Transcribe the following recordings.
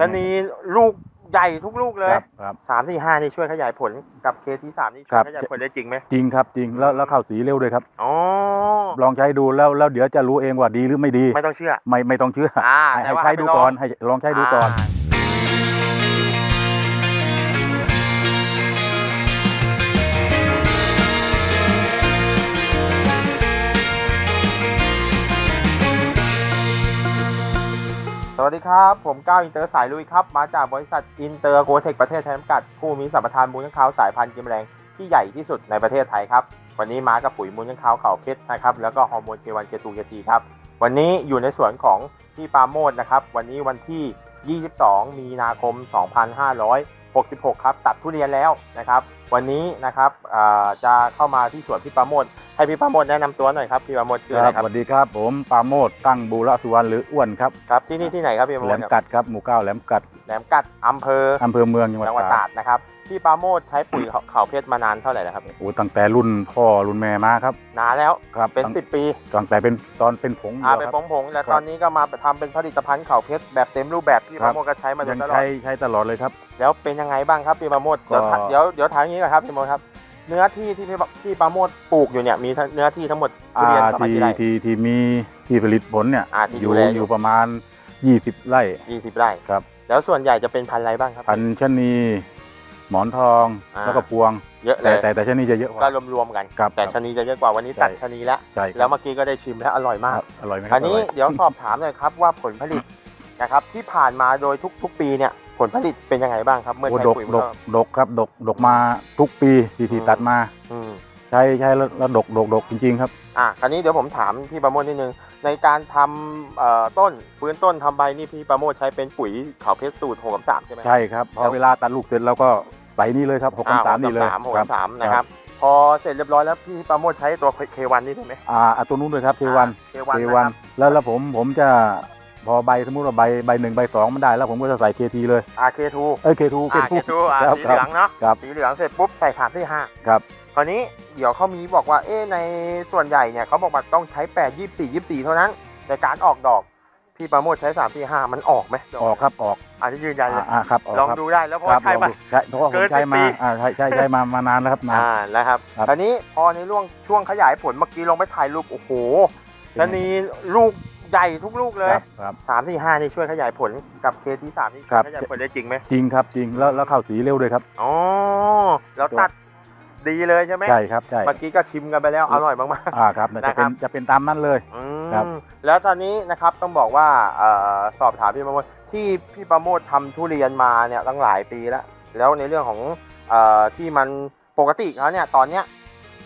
ชะนีลูกใหญ่ทุกลูกเลยครับครับ สามสี่ห้านี่ช่วยขยายผลกับเคที่สามนี่ช่ครัวยบ ขยายผลได้จริงไหมจริงครับจริงแล้วแล้วเข้าสีเร็วด้วยครับ อ๋อลองใช้ดูแล้วแล้วเดี๋ยวจะรู้เองว่าดีหรือไม่ดี ไม่ต้องเชื่อ ไม่ไม่ต้องเชื่ออ่าให้แต่ให้ว่าใช้ให้ไปดูลองก่อนให้ลองใช้ดูก่อนา สวัสดีครับ ผมก้าวอินเตอร์สายลุยครับ มาจากบริษัทอินเตอร์โกเทคประเทศไทยจำกัด ผู้มีสัมปทานมูลค้างคาวสายพันธุ์กิมแรงที่ใหญ่ที่สุดในประเทศไทยครับ วันนี้มากับปุ๋ยมูลค้างคาวเขาเพชรนะครับ แล้วก็ฮอร์โมนเกวันเกตูเกตีครับ วันนี้อยู่ในสวนของพี่ปาโมดนะครับ วันนี้วันที่ 22 มีนาคม 2566 ครับ ตัดทุเรียนแล้วนะครับ วันนี้นะครับจะเข้ามาที่สวนพี่ปาโมดให้พี่ปราโมดแนะนำตัวหน่อยครับพี่ปราโมดคือคอะไรรับครับสวัสดีครับ ผมปราโมดตั้งบูระสุวรรณหรืออ้วนครับครับที่นี่ที่ไหนครับพี่ปราแหโมลดมครับกัดครับหมู่เก้าแหลมกัดแหลมกัดอำเภออำเภอเมืองจังหวัดจังหวัดตาตราดดนะครับพี่ปราโมดใช้ปุ๋ยเขาเพชรมานานเท่าไหร่แล้วครับโอ้ตั้งแต่รุ่นพ่อรุ่นแม่มาครับนานแล้วครับเป็น ตั้งสิบปีตั้งแต่เป็นตอนเป็นผงอ่าเดีเป็ยนวผครับ งผงๆแล้วครับตอนนี้ก็มาทำเป็นผลิตภัณฑ์เขาเพชรแบบเต็มรูปแบบพี่คปรับ ราโมดก็ใช้มาโดยัยงตลอด ใช้ใช้ตลอดเลยครับ แล้วเป็นยังไงบ้างครับพี่ปราโมดเดี๋ยวก็เดี๋ยวเดี๋ยวถามอย่างนี้ก่อนครับพี่ปราโมดครับ เนื้อที่ที่พี่พี่ปราโมดปลูกอยู่เนี่ยมีเนื้อที่ทั้งหมดทุอ่าเรียนประมาณที่กี่ไร่ที่ที่มีที่ผลิตผลเนี่ยอ่าที่อยู่ดูแลอยู่ อยู่ประมาณ 20 ไร่ ยี่สิบไร่ครับ แล้วส่วนใหญ่จะเป็นพันธุ์อะไรบ้างครับ พันธุ์ชะนีหมอนทองอ่า แล้วก็พวง เยอะเลแต่ยแต่แต่ชะนีจะเยอะกก็ว่า รวมๆกัน ครับแต่ครับชะนีจะเยอะกว่าวันนี้ตัดใช่ชะนีแล้วใช่ครับแล้วเมื่อกี้ก็ได้ชิมแล้วอร่อยมาก ครับอร่อยไหมคอัรับนนี้ร่อยเดี๋ยวสอบถามหน่อยครับว่าผลผลิตนะครับที่ผ่านมาโดยทุกทุกปีเนี่ยผ ลผลิตเป็นยังไงบ้างครับ เมื่อโอ้ใช้ดกปุ๋ยดเมื่กอดกครับดกดกมาทุกปีที่ที่อืมตัดมา อืม ใช้ใช้แล้วแล้วดกดกดกจริงๆครับ อะคราวนี้เดี๋ยวผมถามพี่ประโมทนิดนึง ในการทำเอ่อต้นฟื้นต้นทำใบนี่พี่ประโมทใช้เป็นปุ๋ยเขาเพชรสูตรหกสามใช่ไหมใช่ครับพอแล้วเวลาตัดลูกเสร็จเราก็ใส่นี่เลยครับหกอ่สามนี่เลยสามหกครับสามนะครับ พอเสร็จเรียบร้อยแล้วพี่ประโมทใช้ตัวเควันนี่ใช่ไหมอ่าอะตัวนู้นด้วยครับเทวัน เควันเทนะวันครับแล้วแล้วผมผมจะ พอใบสมมติว่าใบใบหนึ่งใบสองมันได้แล้วผมก็จะใส่เคทีเลย อาเคทูเอ้ยเคทูอ่าเคทูอ่าครับสีเหลืองเนาะครับ สีเหลืองเสร็จปุ๊บใส่สามที่ห้าครับ คราวนี้เดี๋ยวเขามีบอกว่าเอ๊ะในส่วนใหญ่เนี่ยเขาบอกว่าต้องใช้แปดยี่สี่ยี่สี่เท่านั้นในการออกดอก พี่ประโมทใช้สามที่ห้ามันออกไหมออกครับออกอันนี้ยืนยันเลยอ่าอ่าครับออกลองครับดูได้แล้วเพราะครับว่าใช้มาลองดูใช่เพราะว่าผเกิมนใช้สิบปี มาอ่าใช่ใช่ใช้มามานานแล้วครับนาน อ่านะครับครับ คราวนี้พอในช่วงช่วงขยายผลเมื่อกี้ลงไปถ่ายรูปโอ้โหชะนีลูก ใหญ่ทุกลูกเลยครับครับ สามสี่ห้านี่ช่วยขยายผลกับเคที่สามนี่ครัช่วยบ ขยายผลได้จริงไหมจริงครับจริงแล้วแล้วเข้าสีเร็วด้วยครับอ๋อแล้วตัดดีเลยใช่ไหมใช่ครับใช่เมื่อกี้ก็ชิมกันไปแล้วอร่อยมาก อ่าครับจะนะครัเป็บ นจะเป็นตามนั้นเลย ๆอืครับ มแล้วตอนนี้นะครับต้องบอกว่าเอ่อสอบถามพี่ประโมทที่พี่ประโมททำทุเรียนมาเนี่ยตั้งหลายปีแล้ว แล้วในเรื่องของเอ่อที่มันปกติเขาเนี่ยตอนเนี้ย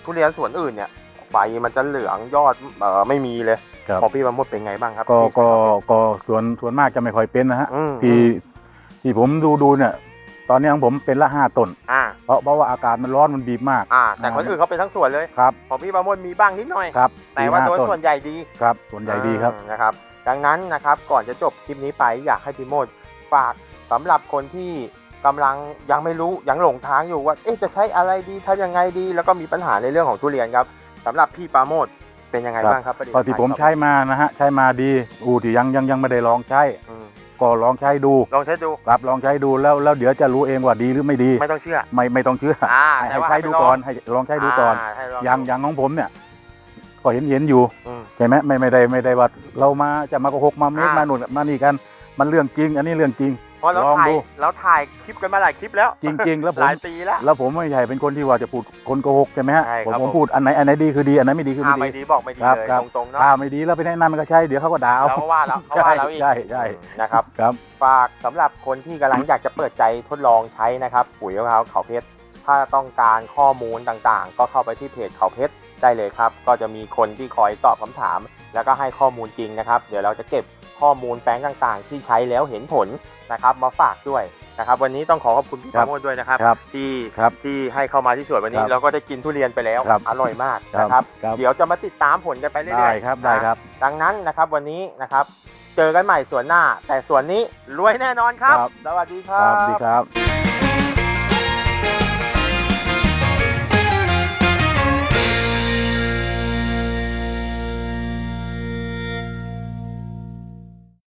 ทุเรียนสวนอื่นเนี่ยใบมันจะเหลืองยอดเอ่อไม่มีเลย ครับ ของพี่ประโมทเป็นไงบ้างครับก็ที่ก็ก็ส่วนส่วนมากจะไม่ค่อยเป็นนะฮะอืมที่ที่ผมดูดูเนี่ย ตอนนี้ของผมเป็นละห้าต้น อ่าเพราะเพราะว่าอากาศมันร้อนมันบีบมาก อ่า แต่คนอื่นเขาเป็นทั้งสวนเลย ครับของพี่ประโมทมีบ้างนิดหน่อย ครับแต่ว่าสี่โดยห้ส่วนใหญ่ดี ครับส่วนใหญ่ดีครับอ่านะครับ ดังนั้นนะครับก่อนจะจบคลิปนี้ไปอยากให้พี่โมดฝากสำหรับคนที่กำลังยังไม่รู้ยังหลงทางอยู่ว่าเอ๊ะจะใช้อะไรดีทำยังไงดี แล้วก็มีปัญหาในเรื่องของทุเรียนครับสำหรับพี่ปราโมด เป็นยังไงครับบ้างครับผลิตก็ที่ผมภัณฑ์ใช้มานะฮะใช้มาดีอูที่ยังยังยังไม่ได้ลองใช้อืมก็ลองใช้ดูลองใช้ดู ครับลองใช้ดูแล้วแล้วเดี๋ยวจะรู้เองว่าดีหรือไม่ดี ไม่ต้องเชื่อ ไม่ไม่ต้องเชื่ออ่าให้แต่ให้ว่าใช้ดูไปลงก่อนให้ลองใช้ดูก่อนาให้ลอย่างดูอย่างของผมเนี่ยก็เห็นเห็นอยู่อืม ใช่ไหมไม่ไม่ได้ไม่ได้ว่าเรามาจะมาโกหกมาเมกอ่าม มาหนุนมานี่กัน มันเรื่องจริง อันนี้เรื่องจริงเพ ราะเราลองถ่ายดู เราถ่ายคลิปกันมาหลายคลิปแล้วจริง ๆ แล้วผหมลายปีแล้ว แล้วผมไม่ใช่เป็นคนที่ว่าจะพูดคนโกหกใช่ไหมฮะใช่ผมครับผมผม พูดอันไหนอันไหนดีคือดีอันไหนไม่ดีคือถ้าไม่ไม่ดี ดีบอกไม่ดีครับเลยครับ ตรงๆเนาะถ้าไม่ดีแล้วไปแนะนำมันก็ใช่เดี๋ยวเขาก็ด่าเอา เราก็ว่าเราเขาว่าเราอีกใช่ใช่ นะครับ ครับ ฝากสำหรับคนที่กำลังอยากจะเปิดใจทดลองใช้นะครับ ปุ๋ยของเขาเขาเพชร ถ้าต้องการข้อมูลต่างๆ ก็เข้าไปที่เพจเขาเพชรได้เลยครับ ก็จะมีคนที่คอยตอบคำถาม แล้วก็ให้ข้อมูลจริงนะครับ เดี๋ยวเราจะเก็บ ข้อมูลแปลงต่างๆ ที่ใช้แล้วเห็นผลนะครับมาฝากด้วยนะครับวันนี้ต้องขอขอบคุณพี่ครัปบราโมทด้วยนะครับ ครับที่ครับที่ให้เข้ามาที่สวนวันนี้ครับเราก็ได้กินทุเรียนไปแล้วครับอร่อยมากครับนะครับ ครับ เดี๋ยวจะมาติดตามผลกันไปเรื่อยๆได้ครับได้นะครับ ดังนั้นนะครับวันนี้นะครับเจอกันใหม่ส่วนหน้า แต่ส่วนนี้รวยแน่นอนครับ ครับ สวัสดีคครัรับบดีครับ